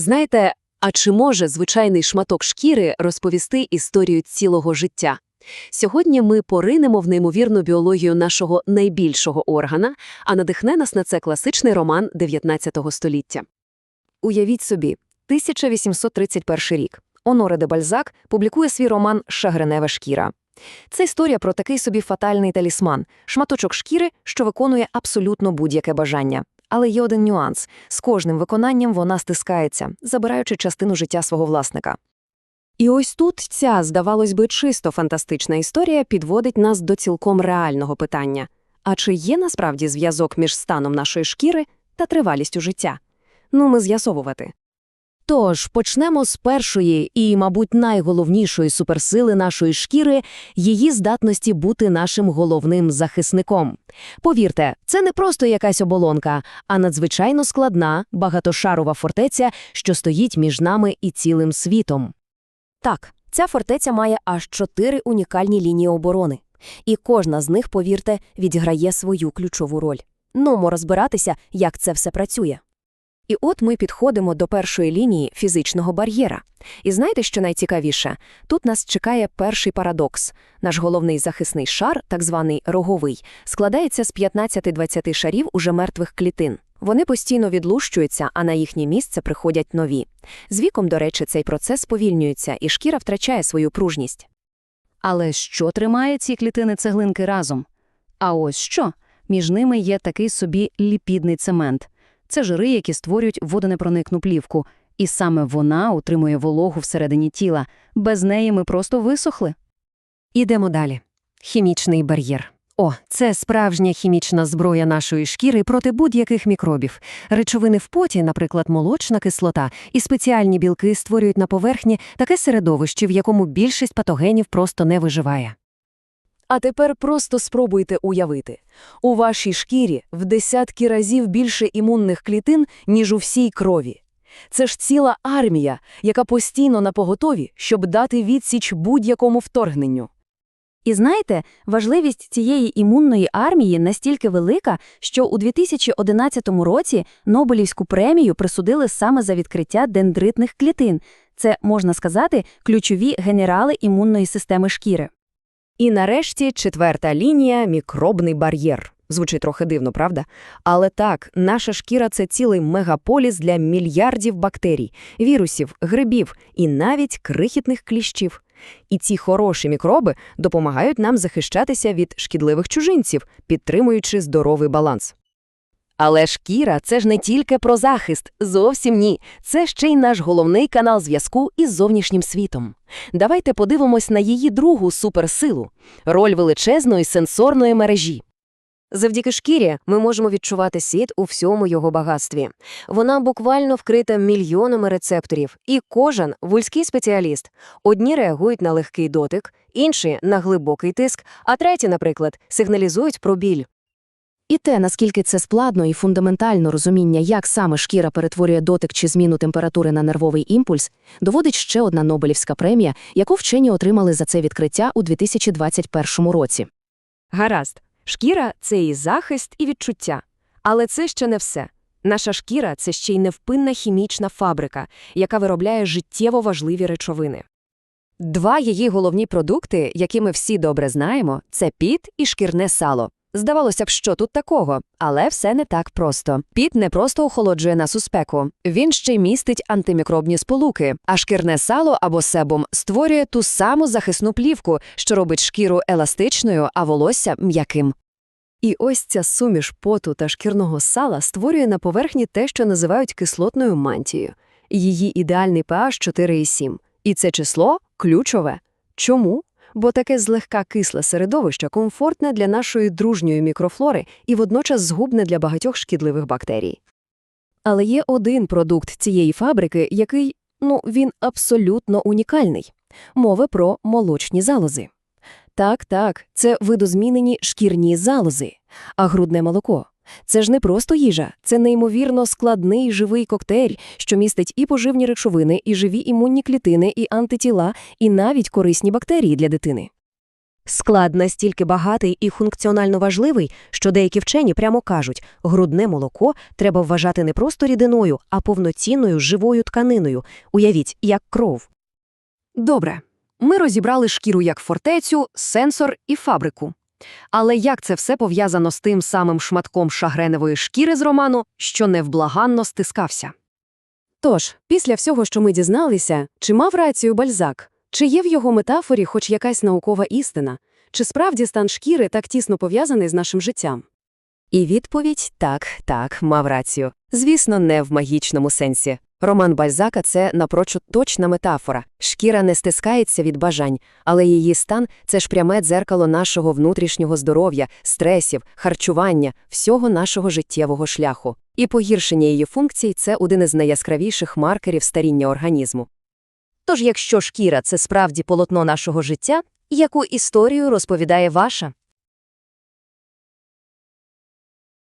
Знаєте, а чи може звичайний шматок шкіри розповісти історію цілого життя? Сьогодні ми поринемо в неймовірну біологію нашого найбільшого органа, а надихне нас на це класичний роман 19 століття. Уявіть собі, 1831 рік. Оноре де Бальзак публікує свій роман «Шагренева шкіра». Це історія про такий собі фатальний талісман – шматочок шкіри, що виконує абсолютно будь-яке бажання. Але є один нюанс – з кожним виконанням вона стискається, забираючи частину життя свого власника. І ось тут ця, здавалось би, чисто фантастична історія підводить нас до цілком реального питання. А чи є насправді зв'язок між станом нашої шкіри та тривалістю життя? Ну, ми з'ясовувати. Тож почнемо з першої і, мабуть, найголовнішої суперсили нашої шкіри – її здатності бути нашим головним захисником. Повірте, це не просто якась оболонка, а надзвичайно складна, багатошарова фортеця, що стоїть між нами і цілим світом. Так, ця фортеця має аж чотири унікальні лінії оборони. І кожна з них, повірте, відіграє свою ключову роль. Нумо розбиратися, як це все працює. І от ми підходимо до першої лінії фізичного бар'єра. І знаєте, що найцікавіше? Тут нас чекає перший парадокс. Наш головний захисний шар, так званий роговий, складається з 15-20 шарів уже мертвих клітин. Вони постійно відлущуються, а на їхнє місце приходять нові. З віком, до речі, цей процес сповільнюється, і шкіра втрачає свою пружність. Але що тримає ці клітини цеглинки разом? А ось що? Між ними є такий собі ліпідний цемент. Це жири, які створюють водонепроникну плівку, і саме вона утримує вологу всередині тіла. Без неї ми просто висохли. Ідемо далі. Хімічний бар'єр. О, це справжня хімічна зброя нашої шкіри проти будь-яких мікробів. Речовини в поті, наприклад, молочна кислота, і спеціальні білки створюють на поверхні таке середовище, в якому більшість патогенів просто не виживає. А тепер просто спробуйте уявити. У вашій шкірі в десятки разів більше імунних клітин, ніж у всій крові. Це ж ціла армія, яка постійно на поготові, щоб дати відсіч будь-якому вторгненню. І знаєте, важливість цієї імунної армії настільки велика, що у 2011 році Нобелівську премію присудили саме за відкриття дендритних клітин. Це, можна сказати, ключові генерали імунної системи шкіри. І нарешті четверта лінія мікробний бар'єр. Звучить трохи дивно, правда? Але так, наша шкіра це цілий мегаполіс для мільярдів бактерій, вірусів, грибів і навіть крихітних кліщів. І ці хороші мікроби допомагають нам захищатися від шкідливих чужинців, підтримуючи здоровий баланс. Але шкіра це ж не тільки про захист, зовсім ні. Це ще й наш головний канал зв'язку із зовнішнім світом. Давайте подивимось на її другу суперсилу роль величезної сенсорної мережі. Завдяки шкірі ми можемо відчувати світ у всьому його багатстві. Вона буквально вкрита мільйонами рецепторів, і кожен вульський спеціаліст. Одні реагують на легкий дотик, інші на глибокий тиск, а треті, наприклад, сигналізують про біль. І те, наскільки це складно і фундаментально розуміння, як саме шкіра перетворює дотик чи зміну температури на нервовий імпульс, доводить ще одна Нобелівська премія, яку вчені отримали за це відкриття у 2021 році. Гаразд, шкіра це і захист, і відчуття. Але це ще не все. Наша шкіра це ще й невпинна хімічна фабрика, яка виробляє життєво важливі речовини. Два її головні продукти, які ми всі добре знаємо, це піт і шкірне сало. Здавалося б, що тут такого, але все не так просто. Піт не просто охолоджує нас у спеку, він ще й містить антимікробні сполуки, а шкірне сало або себум створює ту саму захисну плівку, що робить шкіру еластичною, а волосся м'яким. І ось ця суміш поту та шкірного сала створює на поверхні те, що називають кислотною мантією. Її ідеальний pH 4,7. І це число ключове. Чому? Бо таке злегка кисле середовище комфортне для нашої дружньої мікрофлори і водночас згубне для багатьох шкідливих бактерій. Але є один продукт цієї фабрики, який, ну, він абсолютно унікальний. Мова про молочні залози. Так, так, це видозмінені шкірні залози, а грудне молоко. Це ж не просто їжа, це неймовірно складний живий коктейль, що містить і поживні речовини, і живі імунні клітини, і антитіла, і навіть корисні бактерії для дитини. Склад настільки багатий і функціонально важливий, що деякі вчені прямо кажуть, грудне молоко треба вважати не просто рідиною, а повноцінною живою тканиною. Уявіть, як кров. Добре, ми розібрали шкіру як фортецю, сенсор і фабрику. Але як це все пов'язано з тим самим шматком шагреневої шкіри з роману, що невблаганно стискався? Тож, після всього, що ми дізналися, чи мав рацію Бальзак? Чи є в його метафорі хоч якась наукова істина? Чи справді стан шкіри так тісно пов'язаний з нашим життям? І відповідь так, так, мав рацію. Звісно, не в магічному сенсі. Роман Бальзака – це напрочуд точна метафора. Шкіра не стискається від бажань, але її стан – це ж пряме дзеркало нашого внутрішнього здоров'я, стресів, харчування, всього нашого життєвого шляху. І погіршення її функцій – це один із найяскравіших маркерів старіння організму. Тож, якщо шкіра – це справді полотно нашого життя, яку історію розповідає ваша?